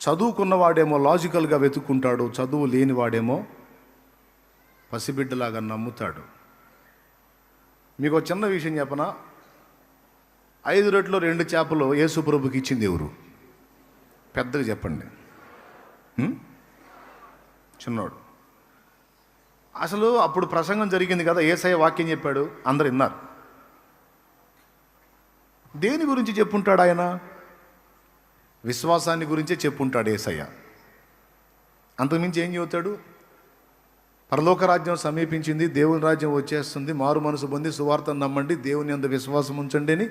చదువుకున్నవాడేమో లాజికల్గా వెతుక్కుంటాడు చదువు లేనివాడేమో పసిబిడ్డలాగా నమ్ముతాడు. మీకు చిన్న విషయం చెప్పనా? ఐదు రెట్లు రెండు చేపలు యేసు ప్రభుకి ఇచ్చింది ఎవరు? పెద్దగా చెప్పండి. చిన్నోడు. అసలు అప్పుడు ప్రసంగం జరిగింది కదా ఏసయ వాక్యం చెప్పాడు అందరు విన్నారు. దేని గురించి చెప్పుంటాడు ఆయన? విశ్వాసాన్ని గురించే చెప్పుంటాడు ఏసయ్య. అంతకుమించి ఏం చెబుతాడు పరలోక రాజ్యం సమీపించింది దేవుని రాజ్యం వచ్చేస్తుంది మారు మనసు పొంది సువార్తను నమ్మండి దేవుని అంత విశ్వాసం ఉంచండి అని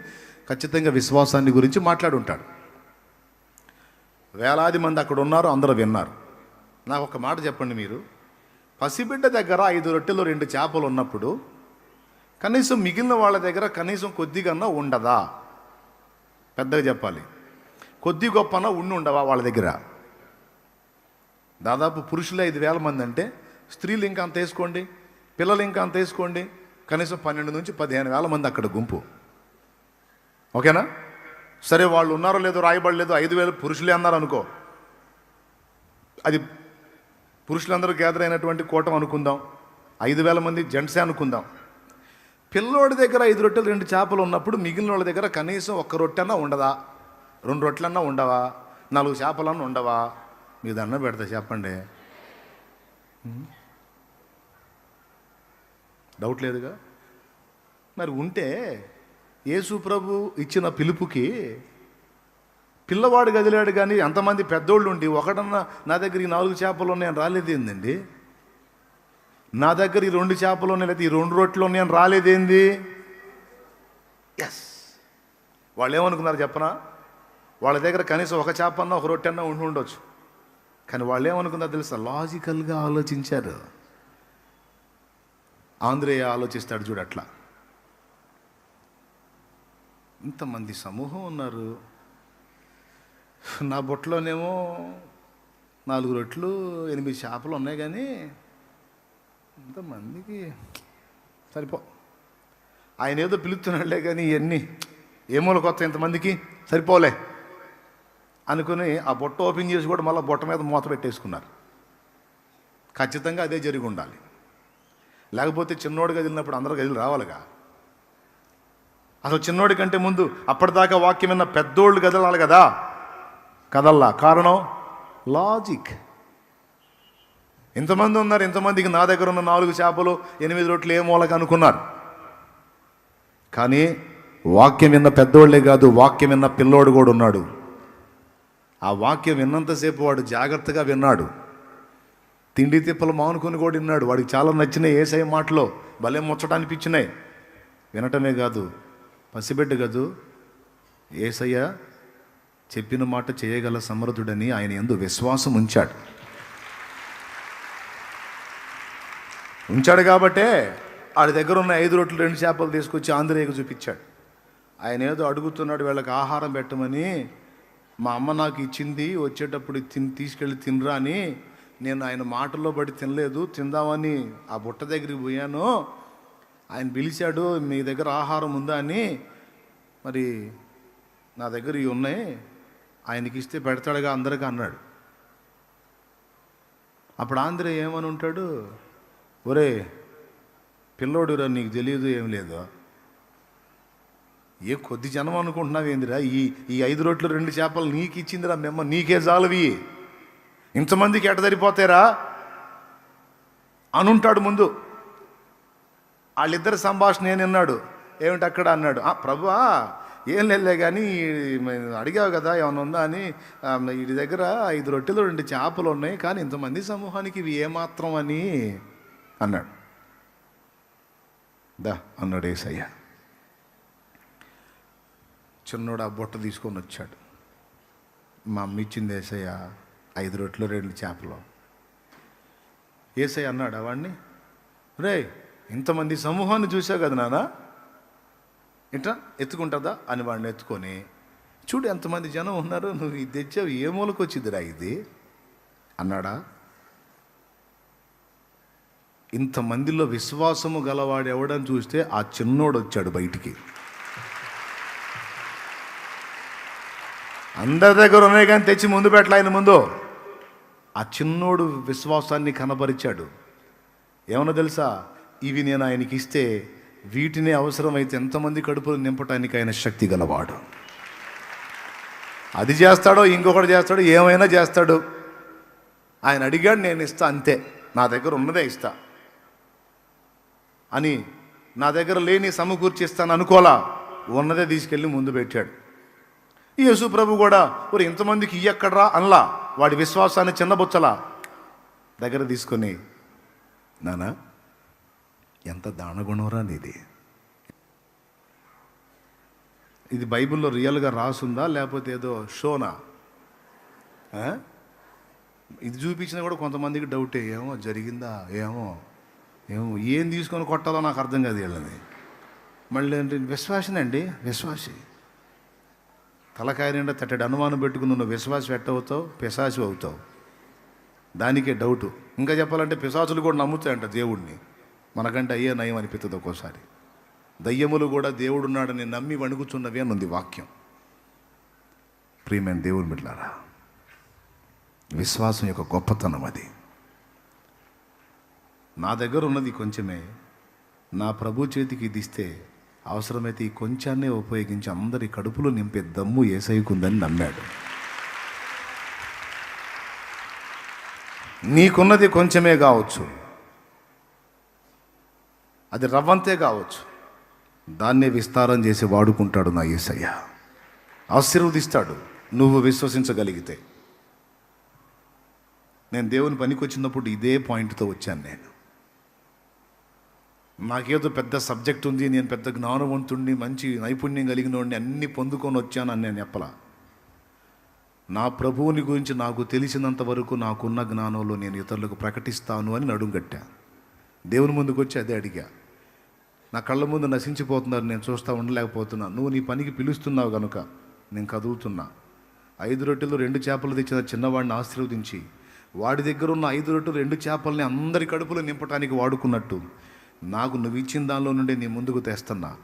ఖచ్చితంగా విశ్వాసాన్ని గురించి మాట్లాడుంటాడు. వేలాది మంది అక్కడ ఉన్నారు అందరూ విన్నారు. నాకు ఒక మాట చెప్పండి మీరు. పసిబిడ్డ దగ్గర ఐదు రొట్టెలు రెండు చేపలు ఉన్నప్పుడు కనీసం మిగిలిన వాళ్ళ దగ్గర కనీసం కొద్దిగన్నా ఉండదా? పెద్దగా చెప్పాలి. కొద్ది గొప్పన ఉండి ఉండవా వాళ్ళ దగ్గర? దాదాపు పురుషులు ఐదు వేల మంది అంటే స్త్రీలు ఇంకా అంత వేసుకోండి పిల్లలు ఇంకా అంత వేసుకోండి కనీసం పన్నెండు నుంచి పదిహేను వేల మంది అక్కడ గుంపు. ఓకేనా? సరే వాళ్ళు ఉన్నారో లేదో రాయబడలేదు ఐదు వేలు పురుషులే అన్నారు అనుకో. అది పురుషులందరూ గ్యాదర్ అయినటువంటి కూటం అనుకుందాం. ఐదు వేల మంది జెంట్సే అనుకుందాం. పిల్లోడి దగ్గర ఐదు రొట్టెలు రెండు చేపలు ఉన్నప్పుడు మిగిలిన వాళ్ళ దగ్గర కనీసం ఒక్క రొట్టెన్నా ఉండదా? రెండు రొట్లన్నా ఉండవా? నాలుగు చేపలన్నా ఉండవా? మీ దండం పెడతా చెప్పండి. డౌట్ లేదుగా? మరి ఉంటే యేసు ప్రభు ఇచ్చిన పిలుపుకి పిల్లవాడు కదిలాడు కానీ ఎంతమంది పెద్దోళ్ళు ఉండి ఒకడన్నా నా దగ్గర ఈ నాలుగు చేపలు ఉన్నాయని రాలేదేందండి నా దగ్గర ఈ రెండు చేపలు ఉన్నాయి లేదా ఈ రెండు రొట్టెలు ఉన్నాయని రాలేదేంది ఎస్ వాళ్ళు ఏమనుకున్నారు చెప్పనా? వాళ్ళ దగ్గర కనీసం ఒక చేపన్నా ఒక రొట్టె అన్నా ఉండి ఉండొచ్చు. కానీ వాళ్ళు ఏమనుకున్నారు తెలుసా? లాజికల్గా ఆలోచించారు. ఆంధ్రేయ ఆలోచిస్తాడు చూడు అట్లా. ఇంతమంది సమూహం ఉన్నారు. నా బొట్టలోనేమో నాలుగు రొట్లు ఎనిమిది చేపలు ఉన్నాయి కానీ ఇంతమందికి సరిపో. ఆయన ఏదో పిలుస్తున్నాడులే కానీ ఇవన్నీ ఏమోలు కొత్త ఇంతమందికి? సరిపోలే. అనుకుని ఆ బొట్ట ఓపెన్ చేసి కూడా మళ్ళీ బొట్ట మీద మూత పెట్టేసుకున్నారు. ఖచ్చితంగా అదే జరిగి ఉండాలి. లేకపోతే చిన్నోడు గదిలినప్పుడు అందరూ గదిలు రావాలిగా. అసలు చిన్నోడి కంటే ముందు అప్పటిదాకా వాక్యం విన్న పెద్దోళ్ళు కదలాలి కదా. కదల్లా. కారణం? లాజిక్. ఇంతమంది ఉన్నారు ఇంతమందికి నా దగ్గర ఉన్న నాలుగు చేపలు ఎనిమిది రొట్లు ఏ మూలక అనుకున్నారు. కానీ వాక్యం విన్న పెద్దోళ్ళే కాదు వాక్యం విన్న పిల్లోడు కూడా ఉన్నాడు. ఆ వాక్యం విన్నంతసేపు వాడు జాగ్రత్తగా విన్నాడు. తిండి తిప్పలు మానుకొని కూడా విన్నాడు. వాడికి చాలా నచ్చినాయి ఏసఐ మాటలో. భలే ముచ్చట అనిపించినాయి వినటమే కాదు పసిబిడ్డ కాదు ఏసయ్య చెప్పిన మాట చేయగల సమర్థుడని ఆయన ఎందు విశ్వాసం ఉంచాడు. ఉంచాడు కాబట్టే వాడి దగ్గర ఉన్న ఐదు రొట్లు రెండు చేపలు తీసుకొచ్చి ఆంధ్రేయకు చూపించాడు. ఆయన ఏదో అడుగుతున్నాడు వీళ్ళకి ఆహారం పెట్టమని మా అమ్మ నాకు ఇచ్చింది వచ్చేటప్పుడు తిని తీసుకెళ్ళి తినరా అని. నేను ఆయన మాటల్లో పడి తినలేదు తిందామని ఆ బుట్ట దగ్గరికి పోయాను. ఆయన పిలిచాడు మీ దగ్గర ఆహారం ఉందా? అని. మరి నా దగ్గర ఇవి ఉన్నాయి ఆయనకి ఇస్తే పెడతాడుగా అందరికీ అన్నాడు. అప్పుడు ఆంధ్ర ఏమని ఉంటాడు? ఒరే పిల్లోడురా నీకు తెలియదు ఏం లేదు. ఏ కొద్ది జనం అనుకుంటున్నావు ఏందిరా? ఈ ఈ ఐదు రోట్లు రెండు చేపలు నీకు ఇచ్చిందిరా మెమ్మ నీకే జాలవి. ఇంతమందికి ఎట సరిపోతారా అనుంటాడు ముందు. వాళ్ళిద్దరి సంభాషణ నేను విన్నాడు? ఏమిటి అక్కడ అన్నాడు? "ఆ, ప్రభువా ఏం లేదులే కానీ అడిగావు కదా ఏమైనా ఉందా అని. వీడి దగ్గర ఐదు రొట్టెలు రెండు చేపలు ఉన్నాయి కానీ ఇంతమంది సమూహానికి ఇవి ఏమాత్రం అని అన్నాడు. దా అన్నాడు ఏసయ్యా. చిన్నోడు ఆ బుట్ట తీసుకొని వచ్చాడు. మా అమ్మ ఇచ్చింది ఏసయ్య ఐదు రొట్లు రెండు చేపలు. ఏసయ్య అన్నాడు వాడిని రే ఇంతమంది సమూహాన్ని చూసావు కదా నానా? ఇట్లా ఎత్తుకుంటుందా? అని వాడిని ఎత్తుకొని చూడు ఎంతమంది జనం ఉన్నారు నువ్వు ఇది తెచ్చావు ఏ మూలకు వచ్చిందిరా ఇది? అన్నాడా ఇంతమందిలో విశ్వాసము గలవాడు ఎవడని చూస్తే ఆ చిన్నోడు వచ్చాడు బయటికి. అందరి దగ్గర ఉన్నాయి కానీ తెచ్చి ముందు పెట్టలే ఆయన ముందు. ఆ చిన్నోడు విశ్వాసాన్ని కనబరిచాడు. ఏమన్నా తెలుసా? ఇవి నేను ఆయనకి ఇస్తే వీటిని అవసరమైతే ఎంతమంది కడుపులు నింపటానికి ఆయన శక్తి గలవాడు. అది చేస్తాడో ఇంకొకటి చేస్తాడో ఏమైనా చేస్తాడు. ఆయన అడిగాడు నేను ఇస్తా అంతే. నా దగ్గర ఉన్నదే ఇస్తా. అని నా దగ్గర లేని సమకూర్చి ఇస్తాను అనుకోలా ఉన్నదే తీసుకెళ్ళి ముందు పెట్టాడు. యేసు ప్రభు కూడా మరి ఇంతమందికి ఇయ్యక్కడ్రా? అనలా. వాడి విశ్వాసాన్ని చిన్నబుచ్చలా. దగ్గర తీసుకొని నానా ఎంత దానగుణంరా నీది? ఇది బైబిల్లో రియల్గా రాసుందా? లేకపోతే ఏదో షోనా? ఇది చూపించినా కూడా కొంతమందికి డౌటే. ఏమో జరిగిందా? ఏమో ఏమో ఏం తీసుకొని కొట్టాలో నాకు అర్థం కాదు వీళ్ళని. మళ్ళీ ఏంటి? విశ్వాసనండి? విశ్వాసి. తలకాయ నిండా తట్టడి అనుమానం పెట్టుకుని నువ్వు విశ్వాసం ఎట్టవుతావు పిశాసు అవుతావు. దానికే డౌటు. ఇంకా చెప్పాలంటే పిశాచులు కూడా నమ్ముతాయంట దేవుడిని మనకంటే అయ్యే నయం అనిపిస్తుంది ఒక్కోసారి. దయ్యములు కూడా దేవుడున్నాడని నమ్మి వణుకుతున్నవి అని ఉంది వాక్యం. ప్రియమైన దేవుని బిడ్డారా విశ్వాసం యొక్క గొప్పతనం అది. నా దగ్గర ఉన్నది కొంచెమే. నా ప్రభు చేతికి ఇది ఇస్తే అవసరమైతే ఈ కొంచాన్నే ఉపయోగించి అందరి కడుపులో నింపే దమ్ము ఏసైకుందని నమ్మాడు. నీకున్నది కొంచెమే కావచ్చు. అది రవ్వంతే కావచ్చు. దాన్నే విస్తారం చేసి వాడుకుంటాడు నా ఏసయ్య. ఆశీర్వదిస్తాడు. నువ్వు విశ్వసించగలిగితే. నేను దేవుని పనికి వచ్చినప్పుడు ఇదే పాయింట్తో వచ్చాను నేను. నాకేదో పెద్ద సబ్జెక్ట్ ఉంది నేను పెద్ద జ్ఞానవంతుణ్ణి మంచి నైపుణ్యం కలిగిన వాడిని అన్ని పొందుకొని వచ్చాను అని నేను చెప్పలా. నా ప్రభువుని గురించి నాకు తెలిసినంత వరకు నాకున్న జ్ఞానంలో నేను ఇతరులకు ప్రకటిస్తాను అని నడుంగట్టా దేవుని ముందుకు వచ్చి అదే అడిగా. నా కళ్ళ ముందు నశించిపోతున్నారు నేను చూస్తూ ఉండలేకపోతున్నా. నువ్వు నీ పనికి పిలుస్తున్నావు కనుక నేను కదులుతున్నా. ఐదు రొట్టెలు రెండు చేపలు తెచ్చిన చిన్నవాడిని ఆశీర్వదించి వాడి దగ్గర ఉన్న ఐదు రొట్టెలు రెండు చేపల్ని అందరి కడుపులో నింపడానికి వాడుకున్నట్టు నాకు నువ్వు ఇచ్చిన దానిలో నుండి నీ ముందుకు తెస్తున్నా.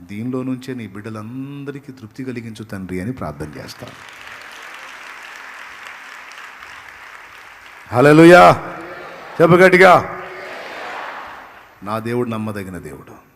దీనిలో నుంచే నీ బిడ్డలందరికీ తృప్తి కలిగించు తండ్రి అని ప్రార్థన చేస్తాను. హలోయా చెప్పగట్టిగా నా దేవుడు నమ్మదగిన దేవుడు.